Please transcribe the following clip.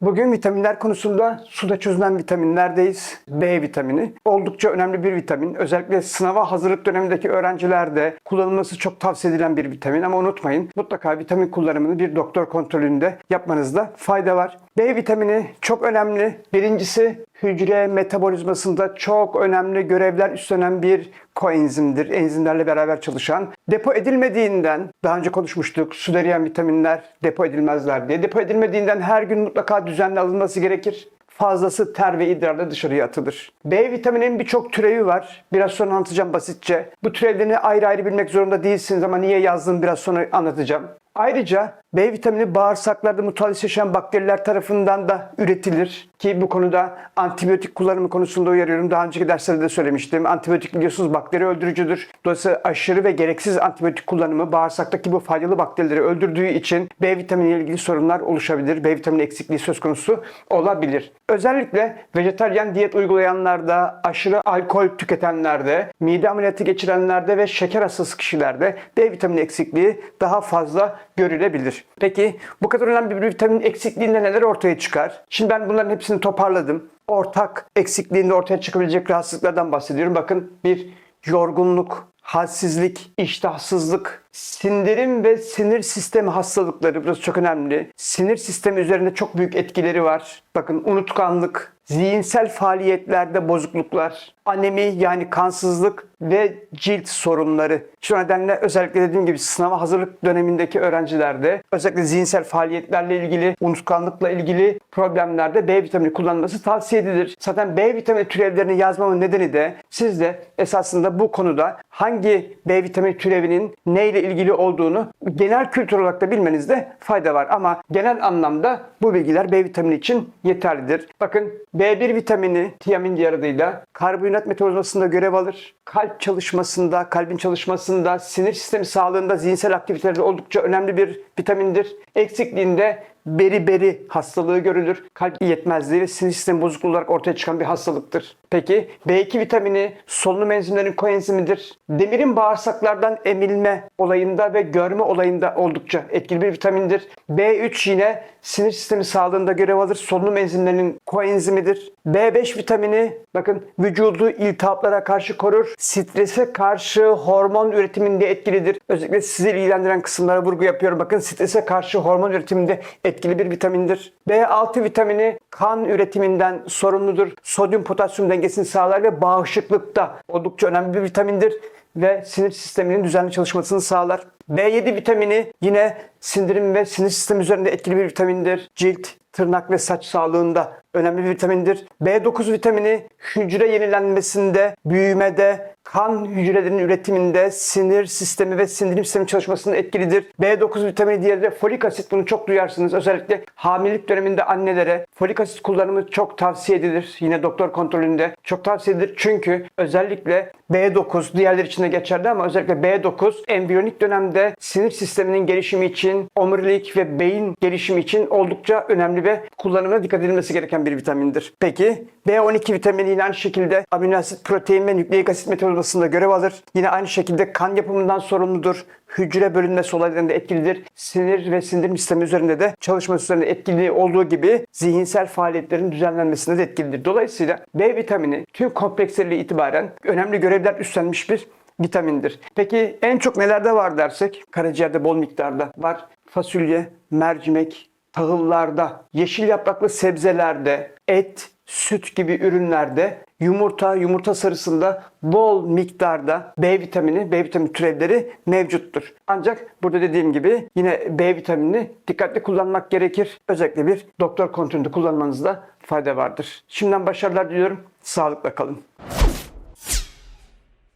Bugün vitaminler konusunda suda çözünen vitaminlerdeyiz. B vitamini. Oldukça önemli bir vitamin. Özellikle sınava hazırlık dönemindeki öğrencilerde kullanılması çok tavsiye edilen bir vitamin. Ama unutmayın mutlaka vitamin kullanımını bir doktor kontrolünde yapmanızda fayda var. B vitamini çok önemli. Birincisi hücre metabolizmasında çok önemli görevler üstlenen bir koenzimdir. Enzimlerle beraber çalışan. Depo edilmediğinden, daha önce konuşmuştuk, eriyen vitaminler depo edilmezler diye. Depo edilmediğinden her gün mutlaka düzenli alınması gerekir. Fazlası ter ve idrarla dışarıya atılır. B vitamininin birçok türevi var. Biraz sonra anlatacağım basitçe. Bu türevlerini ayrı ayrı bilmek zorunda değilsiniz ama niye yazdığımı biraz sonra anlatacağım. Ayrıca B vitamini bağırsaklarda mutalist yaşayan bakteriler tarafından da üretilir. Ki bu konuda antibiyotik kullanımı konusunda uyarıyorum. Daha önceki derslerde de söylemiştim. Antibiyotik biliyorsunuz bakteri öldürücüdür. Dolayısıyla aşırı ve gereksiz antibiyotik kullanımı bağırsaktaki bu faydalı bakterileri öldürdüğü için B vitamini ile ilgili sorunlar oluşabilir. B vitamini eksikliği söz konusu olabilir. Özellikle vejetaryen diyet uygulayanlarda, aşırı alkol tüketenlerde, mide ameliyatı geçirenlerde ve şeker hastası kişilerde B vitamini eksikliği daha fazla görülebilir. Peki bu kadar önemli bir vitamin eksikliğinde neler ortaya çıkar? Şimdi ben bunların hepsini toparladım. Ortak eksikliğinde ortaya çıkabilecek rahatsızlıklardan bahsediyorum. Bakın bir yorgunluk, halsizlik, iştahsızlık, sindirim ve sinir sistemi hastalıkları burası çok önemli. Sinir sistemi üzerinde çok büyük etkileri var. Bakın unutkanlık, zihinsel faaliyetlerde bozukluklar, anemi yani kansızlık ve cilt sorunları. Şu nedenle özellikle dediğim gibi sınava hazırlık dönemindeki öğrencilerde özellikle zihinsel faaliyetlerle ilgili, unutkanlıkla ilgili problemlerde B vitamini kullanılması tavsiye edilir. Zaten B vitamini türevlerini yazmamın nedeni de siz de esasında bu konuda hangi B vitamini türevinin neyle ilgili olduğunu genel kültür olarak da bilmenizde fayda var. Ama genel anlamda bu bilgiler B vitamini için yeterlidir. Bakın B1 vitamini tiamin diğer adıyla karbonhidrat metabolizmasında görev alır. Kalp çalışmasında, kalbin çalışmasında, sinir sistemi sağlığında, zihinsel aktivitelerde oldukça önemli bir vitamindir. Eksikliğinde beriberi hastalığı görülür. Kalp yetmezliği ve sinir sistemi bozukluğu olarak ortaya çıkan bir hastalıktır. Peki B2 vitamini solunum enzimlerinin koenzimidir. Demirin bağırsaklardan emilme olayında ve görme olayında oldukça etkili bir vitamindir. B3 yine sinir sistemi sağlığında görev alır. Solunum enzimlerinin koenzimidir. B5 vitamini bakın vücudu iltihaplara karşı korur. Strese karşı hormon üretiminde etkilidir. Özellikle sizi ilgilendiren kısımlara vurgu yapıyorum. Bakın strese karşı hormon üretiminde etkili bir vitamindir. B6 vitamini kan üretiminden sorumludur. Sodyum potasyum dengesini sağlar ve bağışıklıkta oldukça önemli bir vitamindir ve sinir sisteminin düzenli çalışmasını sağlar. B7 vitamini yine sindirim ve sinir sistemi üzerinde etkili bir vitamindir. Cilt, tırnak ve saç sağlığında önemli bir vitamindir. B9 vitamini hücre yenilenmesinde, büyümede, kan hücrelerinin üretiminde, sinir sistemi ve sindirim sistemi çalışmasında etkilidir. B9 vitamini diğeri de folik asit bunu çok duyarsınız. Özellikle hamilelik döneminde annelere folik asit kullanımı çok tavsiye edilir. Yine doktor kontrolünde çok tavsiye edilir. Çünkü özellikle B9 diğerleri için de geçerli ama özellikle B9 embriyonik dönemde sinir sisteminin gelişimi için, omurilik ve beyin gelişimi için oldukça önemli ve kullanımına dikkat edilmesi bir vitamindir. Peki B12 vitamini yine aynı şekilde amino asit, protein ve nükleik asit metabolizmasında görev alır. Yine aynı şekilde kan yapımından sorumludur. Hücre bölünmesi olaylarında etkilidir. Sinir ve sindirim sistemi üzerinde de çalışması üzerinde etkili olduğu gibi zihinsel faaliyetlerin düzenlenmesinde de etkilidir. Dolayısıyla B vitamini tüm kompleksleri itibaren önemli görevler üstlenmiş bir vitamindir. Peki en çok nelerde var dersek karaciğerde bol miktarda var. Fasulye, mercimek, tahıllarda, yeşil yapraklı sebzelerde, et, süt gibi ürünlerde, yumurta, yumurta sarısında bol miktarda B vitamini, B vitamini türevleri mevcuttur. Ancak burada dediğim gibi yine B vitaminini dikkatli kullanmak gerekir. Özellikle bir doktor kontrolünde kullanmanızda fayda vardır. Şimdiden başarılar diliyorum. Sağlıkla kalın.